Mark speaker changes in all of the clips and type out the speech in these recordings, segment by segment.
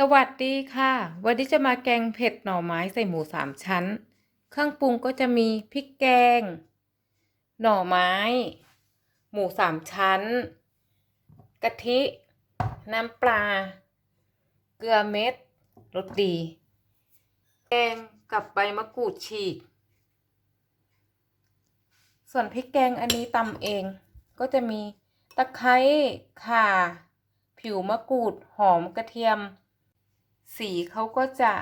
Speaker 1: สวัสดีค่ะ วันนี้จะมาแกงเผ็ดหน่อไม้ใส่หมูสามชั้น เครื่องปรุงก็จะมีพริกแกง หน่อไม้ หมูสามชั้น กะทิ น้ำปลา เกลือเม็ดรสดี แกงกับใบมะกรูดฉีก ส่วนพริกแกงอันนี้ตำเอง ก็จะมีตะไคร้ข่า ผิวมะกรูด หอมกระเทียม สีเขาก็จะ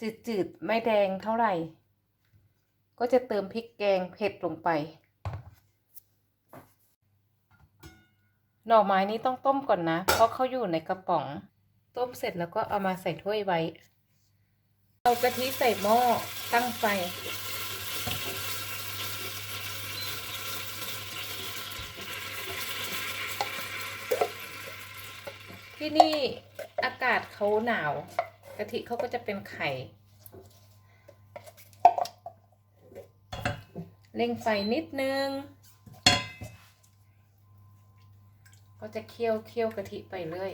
Speaker 1: จืดๆ ไม่แดงเท่าไหร่ ก็จะเติมพริกแกงเผ็ดลงไป หน่อไม้นี้ต้องต้มก่อนนะ เพราะเขาอยู่ในกระป๋อง ต้มเสร็จแล้วก็เอามาใส่ถ้วยไว้ เอากะทิใส่หม้อตั้งไฟ ที่นี่ อากาศเขาหนาวกะทิเขาก็จะเป็นไข่ เร่งไฟนิดนึง ก็จะเคี่ยวเคี่ยวกะทิไปเรื่อย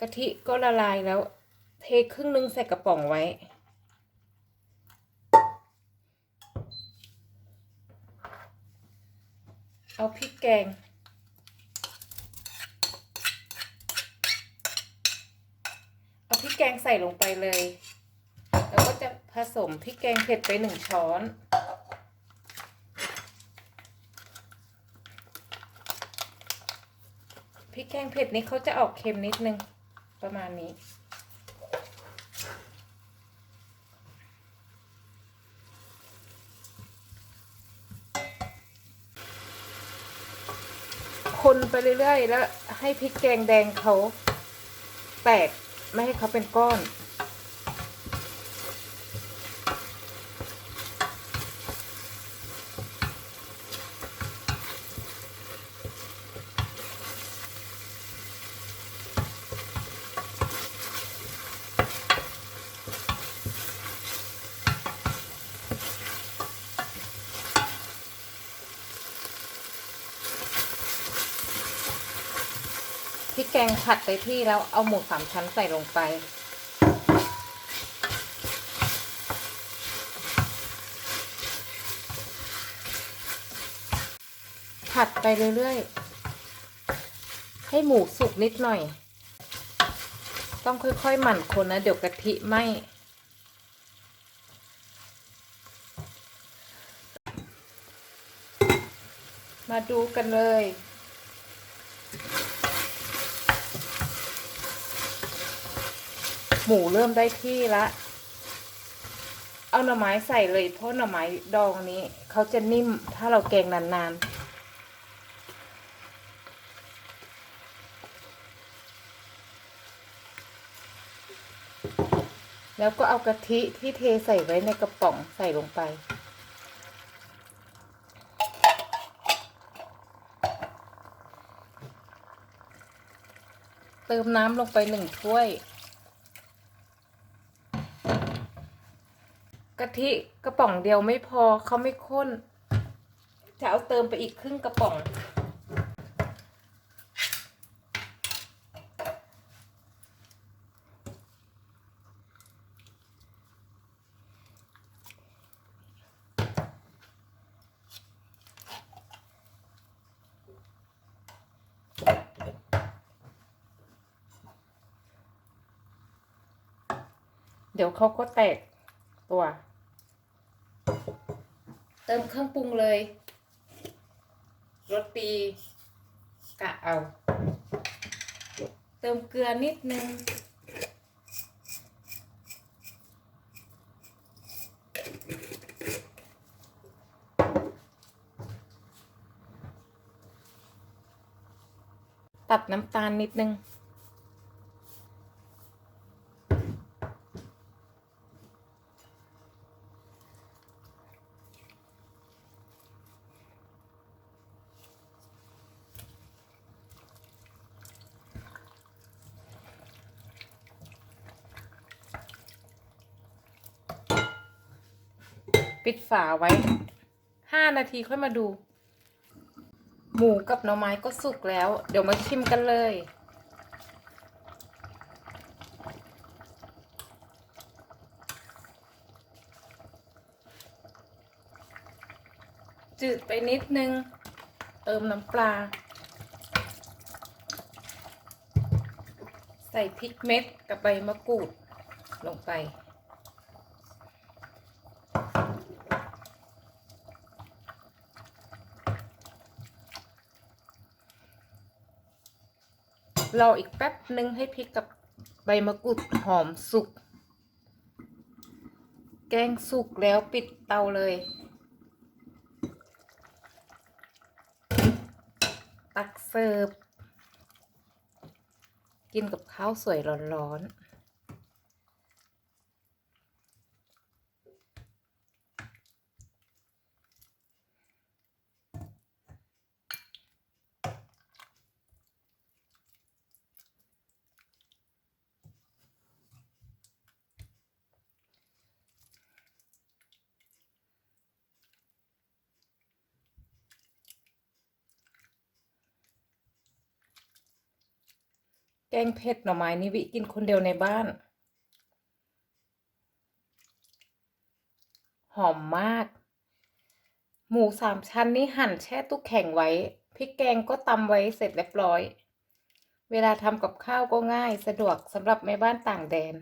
Speaker 1: กะทิก็ละลายแล้ว เทครึ่งนึงใส่กระป๋องไว้ เอาพริก แกง เอาพริกแกงใส่ลงไปเลย แล้วก็จะผสมพริกแกงเผ็ดไปหนึ่งช้อนพริกแกงเผ็ดนี้เขาจะออกเค็มนิดนึงประมาณนี้ คนไปเรื่อยๆ แล้วให้พริกแกงแดงเขาแตกไม่ให้เขาเป็นก้อน พริกแกงผัดไปที่แล้วเอาหมูสามชั้นใส่ลงไป ผัดไปเรื่อยๆ ให้หมูสุกนิดหน่อย ต้องค่อยๆหมั่นคนนะ เดี๋ยวกะทิไหมมาดูกันเลย หมูเริ่มได้ที่ละเอาหน่อไม้ใส่เลยเพราะหน่อไม้ดองนี้เขาจะนิ่มถ้าเราแกงนานๆแล้วก็เอากะทิที่เทใส่ไว้ในกระป๋องใส่ลงไป เติมน้ำลงไปหนึ่งถ้วยะทิกระป๋องเดียวไม่พอเขาไม่ข้น จะเอาเติมไปอีกครึ่งกระป๋องเดี๋ยวเขาก็แตกตัว เติมเครื่องปรุงเลยรสดีกะเอา เติมเกลือนิดนึง ตัดน้ำตาลนิดนึง ปิดฝาไว้ห้านาทีค่อยมาดู หมูกับหน่อไม้ก็สุกแล้ว เดี๋ยวมาชิมกันเลย จืดไปนิดนึง เติมน้ำปลา ใส่พริกเม็ดกับใบมะกรูดลงไป รออีกแป๊บนึงให้พริกกับใบมะกรูดหอมสุก แกงสุกแล้วปิดเตาเลย ตักเสิร์ฟ กินกับข้าวสวยร้อนๆ แกงเผ็ดหน่อไม้นี่วิกินคนเดียวในบ้าน หอมมาก หมูสามชั้นนี่หั่นแช่ตู้แข็งไว้พริกแกงก็ตำไว้เสร็จเรียบร้อย เวลาทำกับข้าวก็ง่ายสะดวกสำหรับแม่บ้านต่างแดน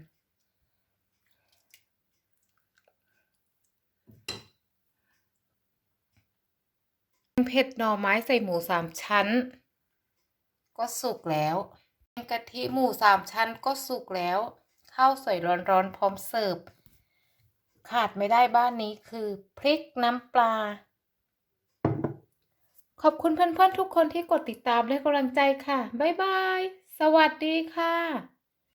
Speaker 1: เผ็ดหน่อไม้ใส่หมูสามชั้น ก็สุกแล้ว กะทิหมูสามชั้นก็สุกแล้ว ข้าวสวยร้อนๆพร้อมเสิร์ฟ ขาดไม่ได้บ้านนี้คือพริกน้ำปลา ขอบคุณเพื่อนๆทุกคนที่กดติดตามและกำลังใจค่ะ บ๊ายบาย สวัสดีค่ะ